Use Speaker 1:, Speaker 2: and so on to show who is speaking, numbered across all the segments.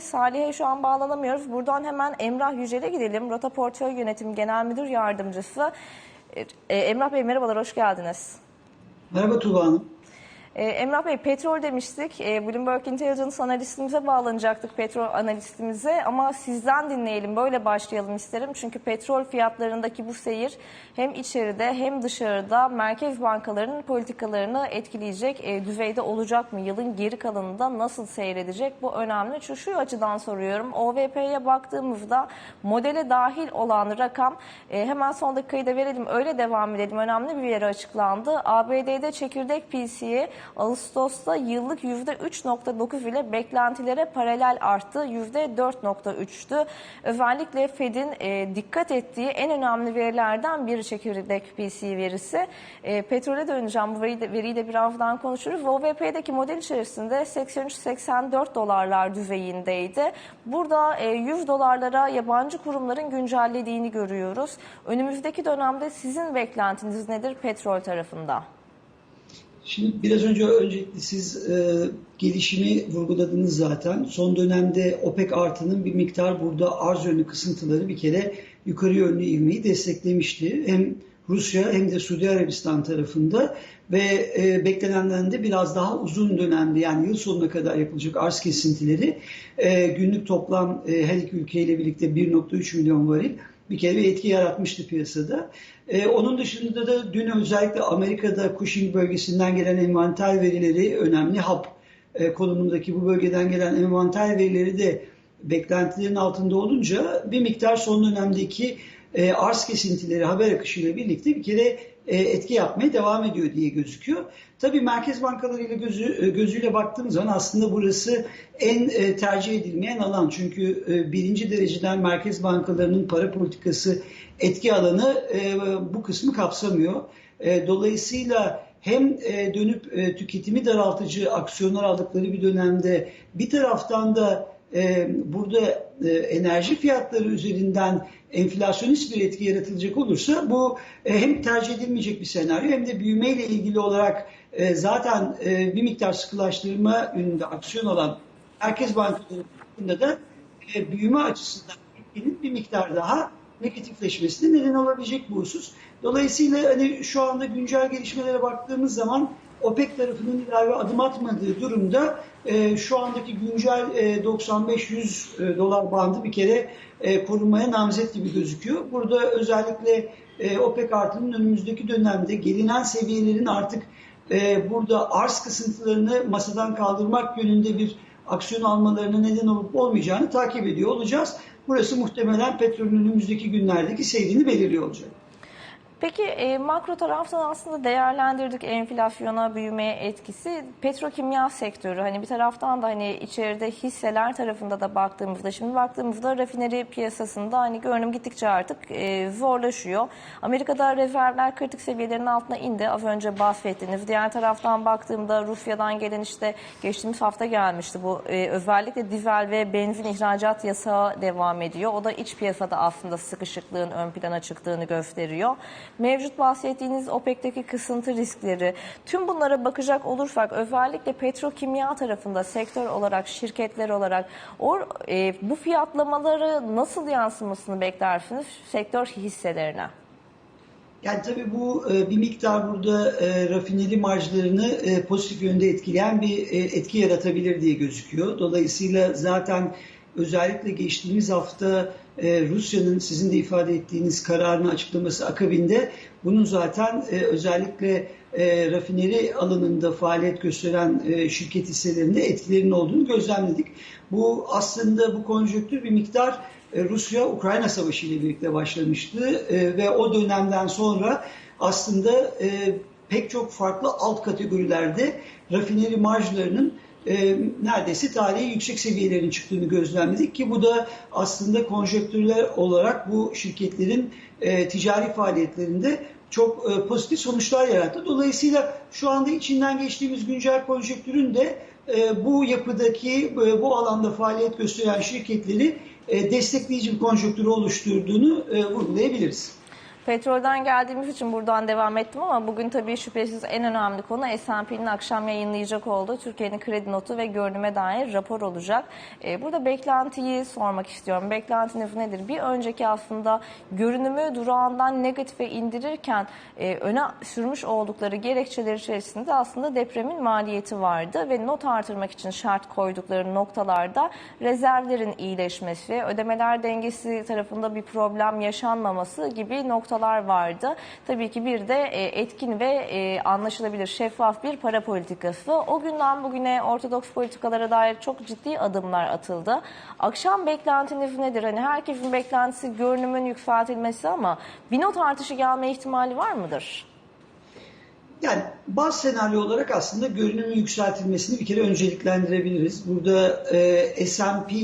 Speaker 1: Salih'e şu an bağlanamıyoruz. Buradan hemen Emrah Yücel'e gidelim. Rota Portföy Yönetim Genel Müdür Yardımcısı. E, Emrah Bey merhabalar, hoş geldiniz.
Speaker 2: Merhaba Tuğba Hanım.
Speaker 1: E, Emrah Bey petrol demiştik. E, Bloomberg Intelligence analistimize bağlanacaktık petrol analistimize ama sizden dinleyelim. Böyle başlayalım isterim. Çünkü petrol fiyatlarındaki bu seyir hem içeride hem dışarıda merkez bankalarının politikalarını etkileyecek e, düzeyde olacak mı? Yılın geri kalanında nasıl seyredecek? Bu önemli. Şu, şu açıdan soruyorum. OVP'ye baktığımızda modele dahil olan rakam e, hemen son dakikayı da verelim. Öyle devam edelim. Önemli bir veri açıklandı. ABD'de çekirdek PC'ye Ağustos'ta yıllık %3.9 ile beklentilere paralel arttı. %4.3'tü. Özellikle Fed'in e, dikkat ettiği en önemli verilerden biri çekirdek PC verisi. E, petrole döneceğim. Bu veriyi de, veriyi de birazdan konuşuruz. OVP'deki model içerisinde 83-84 dolarlar düzeyindeydi. Burada e, 100 dolarlara yabancı kurumların güncellediğini görüyoruz. Önümüzdeki dönemde sizin beklentiniz nedir petrol tarafında?
Speaker 2: Şimdi biraz önce öncelikle siz e, gelişimi vurguladınız zaten. Son dönemde OPEC artının bir miktar burada arz yönlü kısıntıları bir kere yukarı yönlü ivmeyi desteklemişti. Hem Rusya hem de Suudi Arabistan tarafında ve e, beklenenden de biraz daha uzun dönemde yani yıl sonuna kadar yapılacak arz kesintileri e, günlük toplam e, her iki ülkeyle birlikte 1.3 milyon varil bir kere bir etki yaratmıştı piyasada. Ee, onun dışında da dün özellikle Amerika'da Cushing bölgesinden gelen envanter verileri önemli. HAP e, konumundaki bu bölgeden gelen envanter verileri de beklentilerin altında olunca bir miktar son dönemdeki e, arz kesintileri haber akışıyla birlikte bir kere e, etki yapmaya devam ediyor diye gözüküyor. Tabii merkez bankalarıyla gözü, e, gözüyle baktığımız zaman aslında burası en e, tercih edilmeyen alan. Çünkü e, birinci dereceden merkez bankalarının para politikası etki alanı e, bu kısmı kapsamıyor. E, dolayısıyla hem e, dönüp e, tüketimi daraltıcı aksiyonlar aldıkları bir dönemde bir taraftan da e, burada e, enerji fiyatları üzerinden enflasyonist bir etki yaratılacak olursa bu e, hem tercih edilmeyecek bir senaryo hem de büyümeyle ilgili olarak e, zaten bir miktar sıkılaştırma yönünde aksiyon alan merkez bankalarında da büyüme açısından ülkenin bir miktar daha negatifleşmesine neden olabilecek bu husus. Dolayısıyla hani şu anda güncel gelişmelere baktığımız zaman OPEC tarafının ilave adım atmadığı durumda e, şu andaki güncel e, 95-100 e, dolar bandı bir kere e, korunmaya namzet gibi gözüküyor. Burada özellikle e, OPEC artının önümüzdeki dönemde gelinen seviyelerin artık e, burada arz kısıntılarını masadan kaldırmak yönünde bir aksiyon almalarına neden olup olmayacağını takip ediyor olacağız. Burası muhtemelen petrolün önümüzdeki günlerdeki seyrini belirliyor olacak.
Speaker 1: Peki e, makro taraftan aslında değerlendirdik enflasyona, büyümeye etkisi. Petrokimya sektörü hani bir taraftan da hani içeride hisseler tarafında da baktığımızda şimdi baktığımızda rafineri piyasasında hani görünüm gittikçe artık e, zorlaşıyor. Amerika'da rezervler kritik seviyelerin altına indi. Az önce bahsettiniz. Diğer taraftan baktığımda Rusya'dan gelen işte geçtiğimiz hafta gelmişti bu. E, özellikle dizel ve benzin ihracat yasağı devam ediyor. O da iç piyasada aslında sıkışıklığın ön plana çıktığını gösteriyor mevcut bahsettiğiniz OPEC'teki kısıntı riskleri, tüm bunlara bakacak olursak özellikle petrokimya tarafında sektör olarak, şirketler olarak or, e, bu fiyatlamaları nasıl yansımasını beklersiniz sektör hisselerine?
Speaker 2: Yani tabii bu e, bir miktar burada e, rafineri marjlarını e, pozitif yönde etkileyen bir etki yaratabilir diye gözüküyor. Dolayısıyla zaten özellikle geçtiğimiz hafta e, Rusya'nın sizin de ifade ettiğiniz kararını açıklaması akabinde bunun zaten e, özellikle e, rafineri alanında faaliyet gösteren e, şirket hisselerinde etkilerinin olduğunu gözlemledik. Bu aslında bu konjonktür bir miktar e, Rusya-Ukrayna savaşı ile birlikte başlamıştı e, ve o dönemden sonra aslında e, pek çok farklı alt kategorilerde rafineri marjlarının e, neredeyse tarihi yüksek seviyelerin çıktığını gözlemledik ki bu da aslında konjektürler olarak bu şirketlerin e, ticari faaliyetlerinde çok e, pozitif sonuçlar yarattı. Dolayısıyla şu anda içinden geçtiğimiz güncel konjektürün de e, bu yapıdaki e, bu alanda faaliyet gösteren şirketleri e, destekleyici bir konjektürü oluşturduğunu e, vurgulayabiliriz.
Speaker 1: Petrolden geldiğimiz için buradan devam ettim ama bugün tabii şüphesiz en önemli konu S&P'nin akşam yayınlayacak olduğu Türkiye'nin kredi notu ve görünüme dair rapor olacak. Ee, burada beklentiyi sormak istiyorum. Beklentiniz nedir? Bir önceki aslında görünümü durağından negatife indirirken e, öne sürmüş oldukları gerekçeler içerisinde aslında depremin maliyeti vardı ve not artırmak için şart koydukları noktalarda rezervlerin iyileşmesi, ödemeler dengesi tarafında bir problem yaşanmaması gibi noktalar vardı. Tabii ki bir de e, etkin ve e, anlaşılabilir, şeffaf bir para politikası. O günden bugüne ortodoks politikalara dair çok ciddi adımlar atıldı. Akşam beklentiniz nedir? Hani herkesin beklentisi görünümün yükseltilmesi ama bir not artışı gelme ihtimali var mıdır?
Speaker 2: Yani bazı senaryo olarak aslında görünümün yükseltilmesini bir kere önceliklendirebiliriz. Burada e, S&P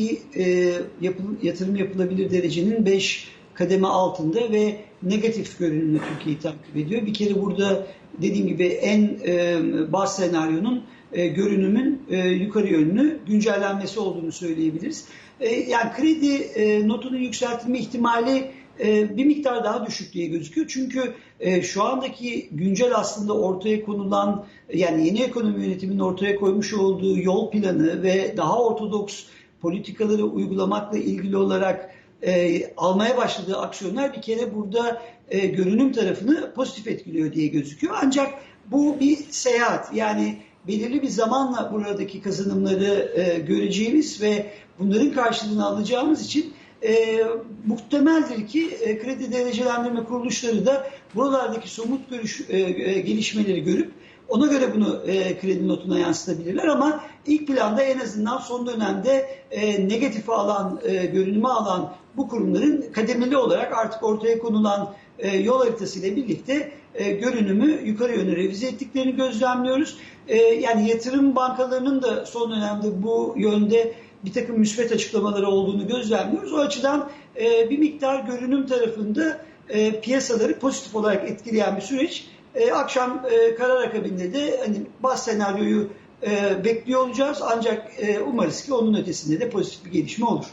Speaker 2: e, yapıl- yatırım yapılabilir derecenin 5 kademe altında ve negatif görünümle Türkiye'yi takip ediyor. Bir kere burada dediğim gibi en e, baz senaryonun e, görünümün e, yukarı yönlü güncellenmesi olduğunu söyleyebiliriz. E, yani kredi e, notunun yükseltilme ihtimali e, bir miktar daha düşük diye gözüküyor. Çünkü e, şu andaki güncel aslında ortaya konulan yani yeni ekonomi yönetiminin ortaya koymuş olduğu yol planı ve daha ortodoks politikaları uygulamakla ilgili olarak e, almaya başladığı aksiyonlar bir kere burada e, görünüm tarafını pozitif etkiliyor diye gözüküyor. Ancak bu bir seyahat yani belirli bir zamanla buradaki kazanımları e, göreceğimiz ve bunların karşılığını alacağımız için e, muhtemeldir ki e, kredi derecelendirme kuruluşları da buralardaki somut görüş, e, e, gelişmeleri görüp ona göre bunu e, kredi notuna yansıtabilirler ama ilk planda en azından son dönemde e, negatife alan, e, görünüme alan bu kurumların kademeli olarak artık ortaya konulan e, yol haritası ile birlikte e, görünümü yukarı yönlü revize ettiklerini gözlemliyoruz. E, yani yatırım bankalarının da son dönemde bu yönde bir takım müsbet açıklamaları olduğunu gözlemliyoruz. O açıdan e, bir miktar görünüm tarafında e, piyasaları pozitif olarak etkileyen bir süreç. E, akşam e, karar akabinde de hani baz senaryoyu e, bekliyor olacağız. Ancak e, umarız ki onun ötesinde de pozitif bir gelişme olur.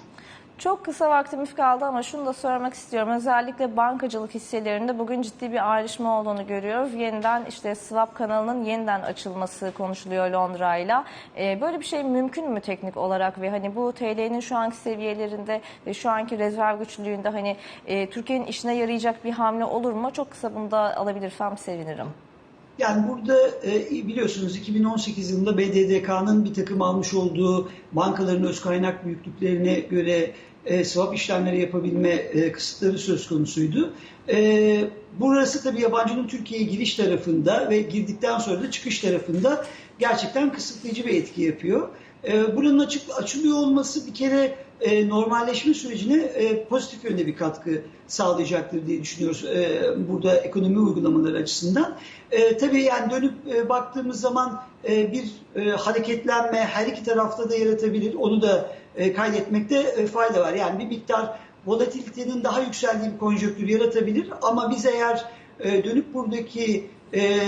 Speaker 1: Çok kısa vaktimiz kaldı ama şunu da sormak istiyorum. Özellikle bankacılık hisselerinde bugün ciddi bir ayrışma olduğunu görüyoruz. Yeniden işte swap kanalının yeniden açılması konuşuluyor Londra'yla. Ee, böyle bir şey mümkün mü teknik olarak ve hani bu TL'nin şu anki seviyelerinde ve şu anki rezerv güçlülüğünde hani e, Türkiye'nin işine yarayacak bir hamle olur mu? Çok kısa bunu da alabilirsem sevinirim.
Speaker 2: Yani burada e, biliyorsunuz 2018 yılında BDDK'nın bir takım almış olduğu bankaların öz kaynak büyüklüklerine göre e, swap işlemleri yapabilme e, kısıtları söz konusuydu. E, burası tabii yabancının Türkiye'ye giriş tarafında ve girdikten sonra da çıkış tarafında gerçekten kısıtlayıcı bir etki yapıyor. E, buranın açık, açılıyor olması bir kere e, normalleşme sürecine e, pozitif yönde bir katkı sağlayacaktır diye düşünüyoruz e, burada ekonomi uygulamaları açısından. E, tabii yani dönüp e, baktığımız zaman e, bir e, hareketlenme her iki tarafta da yaratabilir. Onu da e, kaydetmekte e, fayda var. Yani bir miktar volatilitenin daha yükseldiği bir konjonktür yaratabilir ama biz eğer e, dönüp buradaki e,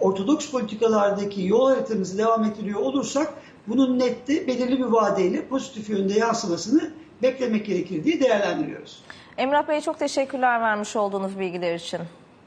Speaker 2: ortodoks politikalardaki yol haritamızı devam ettiriyor olursak bunun nette belirli bir vadeyle pozitif yönde yansımasını beklemek gerekir diye değerlendiriyoruz.
Speaker 1: Emrah Bey çok teşekkürler vermiş olduğunuz bilgiler için.